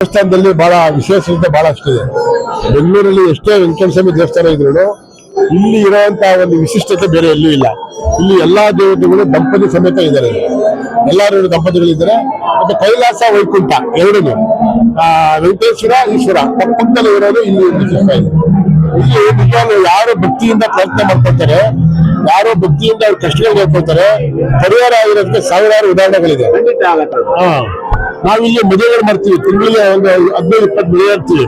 ದೇವಸ್ಥಾನದಲ್ಲಿ ಬಹಳ ವಿಶೇಷತೆ ಬಹಳಷ್ಟಿದೆ ಬೆಂಗಳೂರಲ್ಲಿ ಎಷ್ಟೇ ವೆಂಕಟಸ್ವಾಮಿ ಸ್ವಾಮಿ ದೇವಸ್ಥಾನ ಇದ್ರು ಇಲ್ಲಿ ಇರುವಂತಹ ಒಂದು ವಿಶಿಷ್ಟತೆ ಬೇರೆ ಎಲ್ಲೂ ಇಲ್ಲ. ಇಲ್ಲಿ ಎಲ್ಲಾ ದೇವತೆಗಳು ದಂಪತಿ ಸಮೇತ ಇದ್ದಾರೆ. ಎಲ್ಲರೂ ದಂಪತಿಗಳಿದ್ದಾರೆ. ಮತ್ತೆ ಕೈಲಾಸ ವೈಕುಂಠ ಎರಡೂ ಆ ವೆಂಕಟೇಶ್ವರ ಈಶ್ವರ ಪಕ್ಕ ಪಕ್ಕದಲ್ಲಿ ಇರೋದು ಇಲ್ಲಿ ವಿಶಿಷ್ಟ ಇದೆ. ಇಲ್ಲಿ ನಿಜವಾಗ್ಲು ಯಾರು ಭಕ್ತಿಯಿಂದ ಪ್ರಯತ್ನ ಮಾಡ್ಕೊಳ್ತಾರೆ ಯಾರೋ ಭಕ್ತಿಯಿಂದ ಅವ್ರ ಕಷ್ಟಗಳು ಹೇಳ್ಕೊಳ್ತಾರೆ ಪರಿಹಾರ ಆಗಿರೋದಕ್ಕೆ ಸಾವಿರಾರು ಉದಾಹರಣೆಗಳಿದೆ. ನಾವಿಲ್ಲಿ ಮದುವೆಗಳು ಮಾಡ್ತೀವಿ, ತಿಂಗಳಿಗೆ ಒಂದು ಹದಿನೈದು, ಇಪ್ಪತ್ತು ಮದುವೆ ಆಗ್ತೀವಿ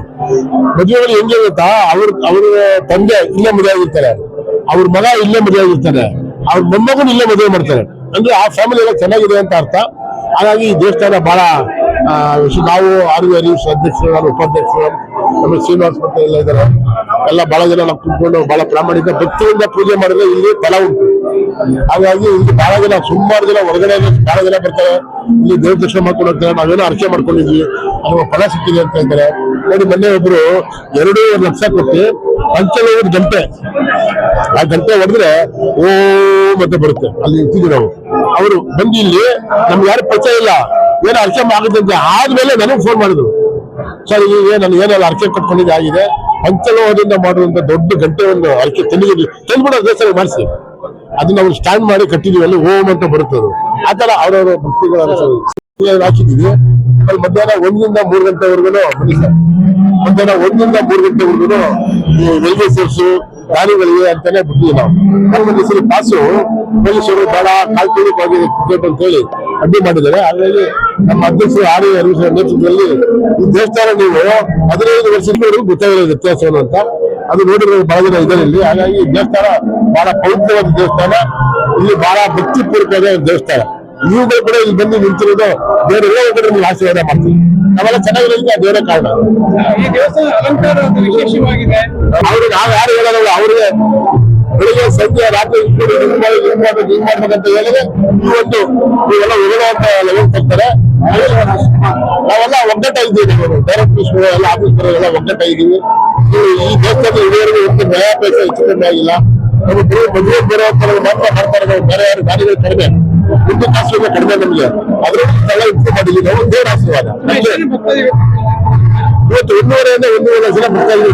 ಮದುವೆಗಳು ಹೆಂಗೆ ಗೊತ್ತಾ? ಅವ್ರ ಅವ್ರ ತಂದೆ ಇಲ್ಲೇ ಮದುವೆ ಆಗಿರ್ತಾರೆ. ಅವ್ರ ಮಗ ಇಲ್ಲೇ ಮದುವೆ ಆಗಿರ್ತಾರೆ. ಅವ್ರ ಮೊಮ್ಮಗನು ಇಲ್ಲೇ ಮದುವೆ ಮಾಡ್ತಾರೆ. ಅಂದ್ರೆ ಆ ಫ್ಯಾಮಿಲಿ ಎಲ್ಲ ಚೆನ್ನಾಗಿದೆ ಅಂತ ಅರ್ಥ. ಹಾಗಾಗಿ ಈ ದೇವಸ್ಥಾನ ಬಹಳ ನಾವು ಆರ್ ಅಧ್ಯಕ್ಷರು ಉಪಾಧ್ಯಕ್ಷರು ನಮ್ಮ ಶ್ರೀನಿವಾಸ ಪಟ್ಟ ಎಲ್ಲ ಇದ್ದಾರೆ. ಎಲ್ಲ ಬಹಳ ಜನ ನಾವು ಕುತ್ಕೊಂಡು ಬಹಳ ಪ್ರಾಮಾಣಿಕ ಭಕ್ತಿಯಿಂದ ಪೂಜೆ ಮಾಡಿದ್ರೆ ಇಲ್ಲಿ ಫಲ ಉಂಟು. ಹಾಗಾಗಿ ಇಲ್ಲಿ ಬಹಳ ಜನ, ಸುಮಾರು ಜನ ಹೊರಗಡೆ ಬಹಳ ಜನ ಬರ್ತಾರೆ. ಇಲ್ಲಿ ದೇವ್ರ ದರ್ಶನ ಮಾಡ್ಕೊಂಡು ಹೋಗ್ತಾರೆ, ನಾವೇನೋ ಅರ್ಚೆ ಮಾಡ್ಕೊಂಡಿದ್ವಿ ಅವಾಗ ಫಲ ಸಿಕ್ಕಿದೆ ಅಂತ ಹೇಳ್ತಾರೆ. ನೋಡಿ, ಮೊನ್ನೆ ಒಬ್ರು ಎರಡು ಲಕ್ಷ ಕೊಟ್ಟು ಪಂಚಲೋಹದ ಗಂಟೆ, ಆ ಗಂಟೆ ಹೊಡೆದ್ರೆ ಓ ಮತ್ತೆ ಬರುತ್ತೆ, ಅಲ್ಲಿ ಇರ್ತಿದ್ವಿ ನಾವು. ಅವರು ಬಂದು ಇಲ್ಲಿ, ನಮ್ಗೆ ಯಾರು ಪರಿಚಯ ಇಲ್ಲ, ಏನೋ ಅರ್ಚೆ ಅಂತ, ಆದ್ಮೇಲೆ ನನಗೆ ಫೋನ್ ಮಾಡಿದ್ರು. ಸರ್, ಈಗ ನಾನು ಏನೆಲ್ಲ ಅರ್ಚೆ ಕಟ್ಕೊಂಡಿದ್ದೆ, ಆಗಿದೆ. ಪಂಚಲೋಹದಿಂದ ಮಾಡುವಂತ ದೊಡ್ಡ ಗಂಟೆ ಒಂದು ಅರ್ಕೆ ತಂದಿದ್ದೀವಿ ತಂದ್ಬಿಡೋ ದೇವಸ್ಥಾನ ಮಾಡಿಸಿ. ಅದನ್ನ ಅವ್ರು ಸ್ಟ್ಯಾಂಡ್ ಮಾಡಿ ಕಟ್ಟಿದೀವಿ, ಅಲ್ಲಿ ಓಂ ಅಂತ ಆ ತರ ಅವರವರ ಭಕ್ತಿಗಳ ಹಾಕಿದೀವಿ ಅಲ್ಲಿ ಮಧ್ಯಾಹ್ನ ಒಂದರಿಂದ ಮೂರು ಗಂಟೆವರೆಗೂ ಮಧ್ಯಾಹ್ನ ಒಂದರಿಂದ ಮೂರು ಗಂಟೆವರೆಗೂ ಈ ರೈಲ್ವೆ ಸೋರ್ಸು, ದಾರಿಗಳಿಗೆ ಅಂತಾನೆ ಬಿಟ್ಟಿದ್ವಿ ನಾವು. ನಮ್ಗೊಂದು ಸರಿ ಪಾಸು ಪೊಲೀಸರು ಬಹಳ ಹೋಗಿ ಟಿಕೆಟ್ ಅಂತ ಹೇಳಿ ಅಡ್ಡಿ ಮಾಡಿದ್ದಾರೆ. ಹಾಗಾಗಿ ನಮ್ಮ ಅಧ್ಯಕ್ಷರು ಆರ್ ಎ ನೇತೃತ್ವದಲ್ಲಿ ಈ ದೇವಸ್ಥಾನ ನೀವು ಹದಿನೈದು ವರ್ಷದವರೆಗೂ ಗೊತ್ತಾಗಿರೋ ವ್ಯತ್ಯಾಸವನ್ನು ಅಂತ ಅದು ನೋಡಿರೋ ಬಹಳ ಜನ ಇದ್ದಾರೆ ಇಲ್ಲಿ ಹಾಗಾಗಿ ದೇವಸ್ಥಾನ ಬಹಳ ಪವಿತ್ರವಾದ ದೇವಸ್ಥಾನ. ಇಲ್ಲಿ ಬಹಳ ಭಕ್ತಿಪೂರ್ವಕವಾದ ಒಂದು ದೇವಸ್ಥಾನ. ನೀವು ಕೂಡ ಇಲ್ಲಿ ಬಂದು ನಿಂತಿರೋದು ಬೇರೆ ಎಲ್ಲ ಕಡೆ ನಿಮ್ಗೆ ಆಶೀರ್ವಾದ ಮಾಡ್ತೀವಿ ನಾವೆಲ್ಲ ಚೆನ್ನಾಗಿರೋದಕ್ಕೆ ಬೇರೆ ಕಾರಣ. ಈ ದೇವಸ್ಥಾನ ಅಲಂಕಾರ ವಿಶೇಷವಾಗಿದೆ. ಅವ್ರಿಗೆ ನಾವು ಯಾರು ಹೇಳೋದಲ್ಲ ಅವ್ರಿಗೆ ಬೆಳಿಗ್ಗೆ ಸಂಜೆ ರಾತ್ರಿ ಹಿಂಗ್ ಮಾಡಿ ಹಿಂಗ್ ಮಾಡ್ಬೇಕು ಹಿಂಗ್ ಮಾಡ್ಬೇಕಂತ ಹೇಳಿದ್ರೆ ಈ ಒಂದು ಇವೆಲ್ಲ ಅಂತ ಲೆವೆಲ್ ಕೊಡ್ತಾರೆ ನಾವೆಲ್ಲ ಒಗ್ಗಟ್ಟಾಗಿದ್ದೀವಿ ಡೈರೆಕ್ಟರ್ಸ್ ಎಲ್ಲ ಆಫೀಸರ್ ಎಲ್ಲ ಒಗ್ಗಟ್ಟಾಗಿದ್ದೀವಿ ಈ- ಈ ದೇಶದಲ್ಲಿ ಇದುವರೆಗೂ ಒಂದು ನ್ಯಾಯ ಪೈಸೆ ಹೆಚ್ಚು ಆಗಿಲ್ಲ. ನಮಗೆ ಬರೀ ಮದುವೆ ಬೇರೆ ಮಾತ್ರ ಮಾಡ್ತಾರೆ ನಾವು ಬೇರೆ ಯಾರು ಗಾಡಿಗಳು ಕಡಿಮೆ. ಒಂದು ಕಾಸು ಕಡಿಮೆ ನಮಗೆ. ಅದರಲ್ಲಿ ಸ್ಥಳ ಇಂಪ್ರೂವ್ ಮಾಡಿದ್ದೀವಿ ನಾವು ದೇವರ ಆಶೀರ್ವಾದ. ಭಕ್ತಾದಿಗಳು ಇವತ್ತು ಒಂದೂವರೆಯಿಂದ ಒಂದೂವರೆ ಲಕ್ಷ ಇದ್ದೀವಿ.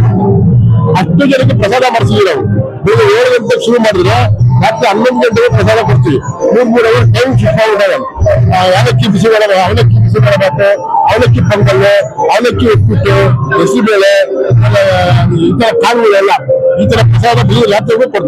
ಅಷ್ಟು ಜನಕ್ಕೆ ಪ್ರಸಾದ ಮಾಡಿಸಿದ್ವಿ ನಾವು. ನೀವು ಏಳು ಗಂಟೆ ಶುರು ಮಾಡಿದ್ರೆ ರಾತ್ರಿ ಹನ್ನೊಂದು ಗಂಟೆಗೆ ಪ್ರಸಾದ ಕೊಡ್ತೀವಿ ಮೂರ್ ಮೂರು ಅವರ್ ಟೈಮ್ ಶಿಫ್ಟ್ ಮಾಡಿದ್ದಾರೆ ಯಾವಲಕ್ಕಿ ಬಿಸಿ ಬೇಳೆ ಅವಲಕ್ಕಿ ಬಿಸಿ ಬೇಳೆ ಭಾತು ಅವಲಕ್ಕಿ ಪೊಂಗಲ್ ಅವಲಕ್ಕಿ ಉಪ್ಪಿಟ್ಟು ಹೆಸರುಬೇಳೆ ಆಮೇಲೆ ಈ ತರ ಕಾಳುಗಳೆಲ್ಲ ಈ ತರ ಪ್ರಸಾದ ಬೆಳಿಗ್ಗೆ ರಾತ್ರಿಗೂ ಕೊಡ್ತಾರೆ